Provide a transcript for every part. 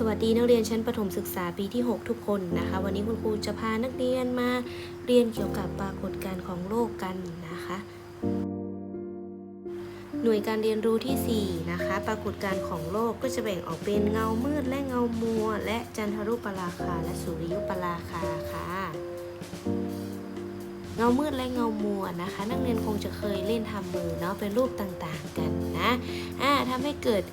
สวัสดีนักเรียนชั้นประถมศึกษาปีที่ 6 ทุกคนนะคะ วันนี้คุณครูจะพานักเรียนมาเรียนเกี่ยวกับปรากฏการณ์ของโลกกันนะคะ หน่วยการเรียนรู้ที่ 4 นะคะ ปรากฏการณ์ของโลกก็จะแบ่งออกเป็นเงามืดและเงามัว และจันทรุปราคาและสุริยุปราคาค่ะเงามืดและเงามัวนะคะ นักเรียนคงจะเคยเล่นทำมือเนาะเป็นรูปต่างๆกันนะอ่าทำให้เกิด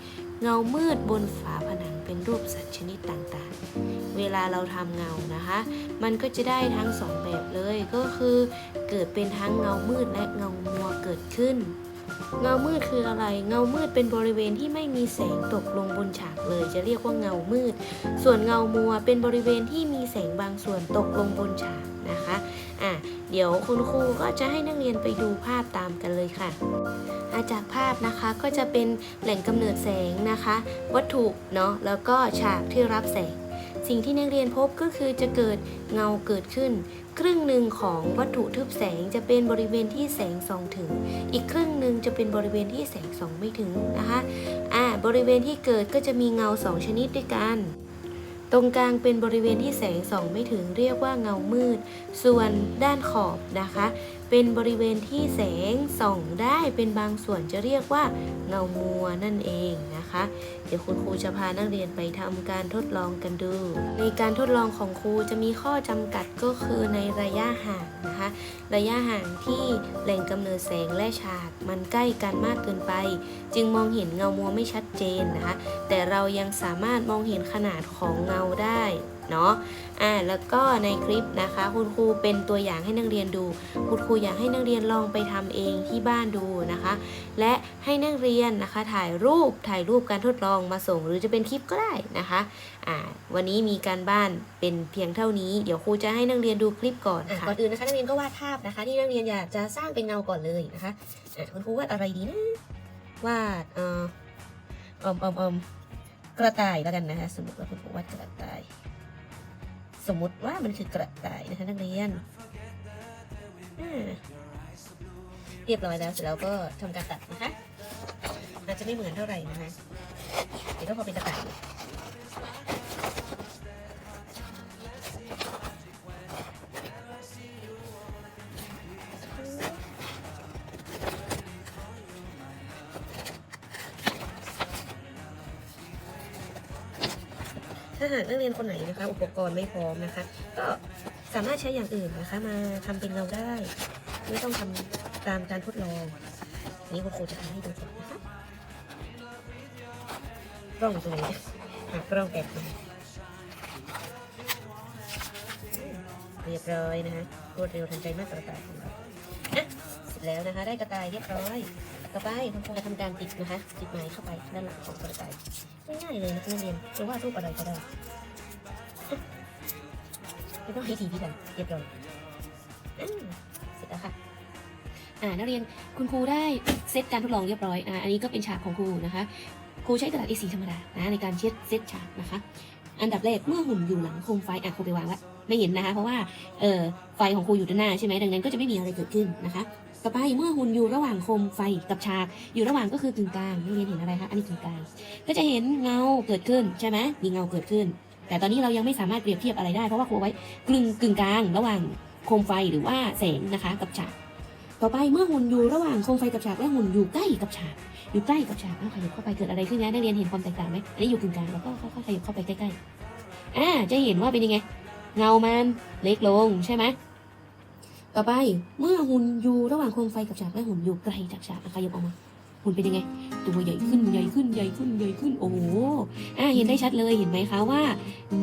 เงามืดบนฝาผนังเป็นรูปสัตว์ชนิดต่างๆ เวลาเราทำเงานะคะ มันก็จะได้ทั้งสองแบบเลยก็คือเกิดเป็นทั้งเงามืดและเงามัวเกิดขึ้น เงามืดคืออะไร เงามืดเป็นบริเวณที่ไม่มีแสงตกลงบนฉากเลย จะเรียกว่าเงามืด ส่วนเงามัวเป็นบริเวณที่มีแสงบางส่วนตกลงบนฉากนะคะอะ เดี๋ยวคุณครูก็จะให้นักเรียนไปดูภาพตามกันเลยค่ะอาจากภาพนะคะก็จะเป็นแหล่งกำเนิดแสงนะคะ วัตถุเนาะแล้วก็ฉากที่รับแสง สิ่งที่นักเรียนพบก็คือจะเกิดเงาเกิดขึ้น ครึ่งหนึ่งของวัตถุทึบแสงจะเป็นบริเวณที่แสงส่องถึง อีกครึ่งหนึ่งจะเป็นบริเวณที่แสงส่องไม่ถึงนะคะอ่าบริเวณที่เกิดก็จะมีเงาสองชนิดด้วยกัน ตรงกลางเป็นบริเวณที่แสงส่องไม่ถึงเรียกว่าเงามืด ส่วนด้านขอบนะคะ เป็นบริเวณที่แสงส่องได้เป็นบางส่วนจะเรียกว่า เงามัวนั่นเองนะคะ เดี๋ยวคุณครูจะพานักเรียนไปทำการทดลองกันดู ในการทดลองของครูจะมีข้อจำกัดก็คือในระยะห่างนะคะ ระยะห่างที่แหล่งกำเนิดแสงและฉาก มันใกล้กันมากเกินไป จึงมองเห็นเงามัวไม่ชัดเจนนะคะ แต่เรายังสามารถมองเห็นขนาดของเงาได้ เนาะอ่าแล้วก็ในคลิปนะคะ คุณครูเป็นตัวอย่างให้นักเรียนดู คุณครูอยากให้นักเรียนลองไปทำเองที่บ้านดูนะคะ และให้นักเรียนนะคะ ถ่ายรูปถ่ายรูปการทดลองมาส่ง หรือจะเป็นคลิปก็ได้นะคะอ่าวันนี้มีการบ้านเป็นเพียงเท่านี้ เดี๋ยวครูจะให้นักเรียนดูคลิปก่อนค่ะก่อนอื่นนะคะนักเรียนก็วาดภาพนะคะ ที่นักเรียนอยากจะสร้างเป็นเงาก่อนเลยนะคะอ่าคุณครูวาดอะไรดีนะวาดเอ่ออมอมอมกระต่ายแล้วกันนะคะสมมติว่าคุณครูวาดกระต่าย สมมติว่ามันคือกระต่ายนะคะนักเรียนเรียบร้อยแล้วเสร็จแล้วก็ทำการตัดนะคะอาจจะไม่เหมือนเท่าไหร่นะคะเดี๋ยวก็พอเป็นกระต่าย ถ้าหากนักเรียนคนไหนนะคะ อุปกรณ์ไม่พร้อมนะคะ ก็สามารถใช้อย่างอื่นนะคะ มาทำเป็นเงาได้ ไม่ต้องทำตามการทดลองอนี้คุณครูจะทำให้ดูก่อนนะคะกล้องอยู่ตรงไหนหากล้องแอบมาเรียบร้อยนะคะรวดเร็วทันใจมากกระต่ายของเราอะเสร็จแล้วนะคะ ได้กระต่ายเรียบร้อย ต่อไปคุณครูจะทำการติดนะคะติดไม้เข้าไปด้านหลังของกระต่ายง่ายๆเลยนะนักเรียนจะวาดรูปอะไรก็ได้ไม่ต้องให้ทีพี่กันเรียบร้อยเสร็จแล้วค่ะอ่านักเรียนคุณครูได้เซตการทดลองเรียบร้อยอ่าอันนี้ก็เป็นฉากของครูนะคะครูใช้กระดาษ A4 ธรรมดานะในการเช็ดเซตฉากนะคะอันดับแรกเมื่อหุ่นอยู่หลังโคมไฟอะครูไปวางไว้ไม่เห็นนะคะ เพราะว่าเออไฟของครูอยู่ด้านหน้าใช่ไหมดังนั้นก็จะไม่มีอะไรเกิดขึ้นนะคะ ต่อไปเมื่อหุ่นอยู่ระหว่างโคมไฟกับฉาก อยู่ระหว่างก็คือกึ่งกลางนักเรียนเห็นอะไรคะอันนี้กึ่งกลาง ก็จะเห็นเงาเกิดขึ้นใช่ไหมมีเงาเกิดขึ้น แต่ตอนนี้เรายังไม่สามารถเปรียบเทียบอะไรได้เพราะว่าครูไว้กึ่งกึ่งกลาง ระหว่างโคมไฟหรือว่าแสงนะคะกับฉาก ต่อไปเมื่อหุ่นอยู่ระหว่างโคมไฟกับฉากและหุ่นอยู่ใกล้กับฉากอยู่ใกล้กับฉากเอาขยับเข้าไปเกิดอะไรขึ้นนะนักเรียนเห็นความแตกต่างไหมอันนี้อยู่กึ่งกลางแล้วก็ค่อยๆขยับเข้าไปใกล้ๆอ่าจะเห็นว่าเป็นยังไง เงามันเล็กลงใช่ไหม ต่อไปเมื่อหุ่นอยู่ระหว่างโคมไฟกับฉากและหุ่นอยู่ไกลจากฉากอะขยับออกมาหุ่นเป็นยังไง ตัวใหญ่ขึ้นใหญ่ขึ้นใหญ่ขึ้นใหญ่ขึ้นโอ้โหอ่าเห็นได้ชัดเลยเห็นไหมคะว่า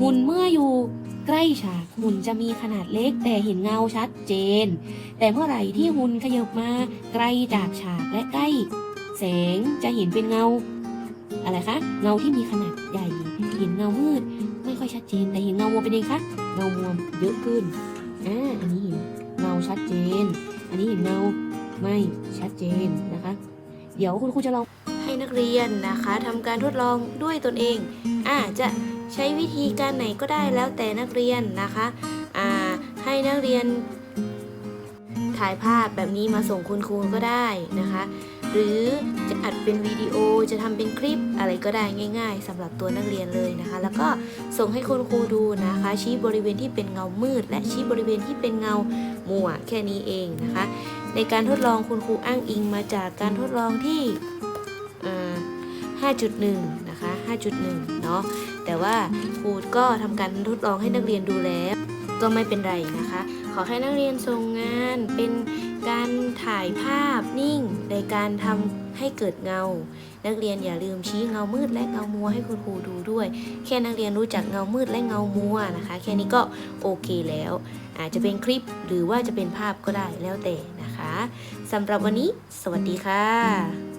หุ่นเมื่ออยู่ใกล้ฉากหุ่นจะมีขนาดเล็ก แต่เห็นเงาชัดเจน แต่เมื่อไหร่ที่หุ่นขยับมาไกลจากฉากและใกล้ แสงจะเห็นเป็นเงา อะไรคะเงาที่มีขนาดใหญ่ เห็นเงามืด ไม่ค่อยชัดเจนแต่เห็นเงามัวเป็นยังไงคะเงามัวเยอะขึ้นอ่าอันนี้เห็น ชัดเจน อันนี้เห็นเงาไม่ชัดเจนนะคะ เดี๋ยวคุณครูจะลองให้นักเรียนนะคะทำการทดลองด้วยตนเองอ่าจะใช้วิธีการไหนก็ได้แล้วแต่นักเรียนนะคะอ่าให้นักเรียนถ่ายภาพแบบนี้มาส่งคุณครูก็ได้นะคะ หรือจะอัดเป็นวิดีโอจะทำเป็นคลิปอะไรก็ได้ง่าย ๆสำหรับตัวนักเรียนเลยนะคะ แล้วก็ส่งให้คุณครูดูนะคะ ชี้บริเวณที่เป็นเงามืด และชี้บริเวณที่เป็นเงามัวแค่นี้เองนะคะ ในการทดลองคุณครูอ้างอิงมาจากการทดลองที่5.1 นะคะ 5.1 เนาะ แต่ว่าครูก็ทำการทดลองให้นักเรียนดูแล้ว ก็ไม่เป็นไรนะคะ ขอให้นักเรียนส่งงานเป็น การถ่ายภาพนิ่งในการทำให้เกิดเงา นักเรียนอย่าลืมชี้เงามืดและเงามัวให้คุณครูดูด้วย แค่นักเรียนรู้จักเงามืดและเงามัวนะคะ แค่นี้ก็โอเคแล้ว อาจจะเป็นคลิปหรือว่าจะเป็นภาพก็ได้แล้วแต่นะคะสำหรับวันนี้ สวัสดีค่ะ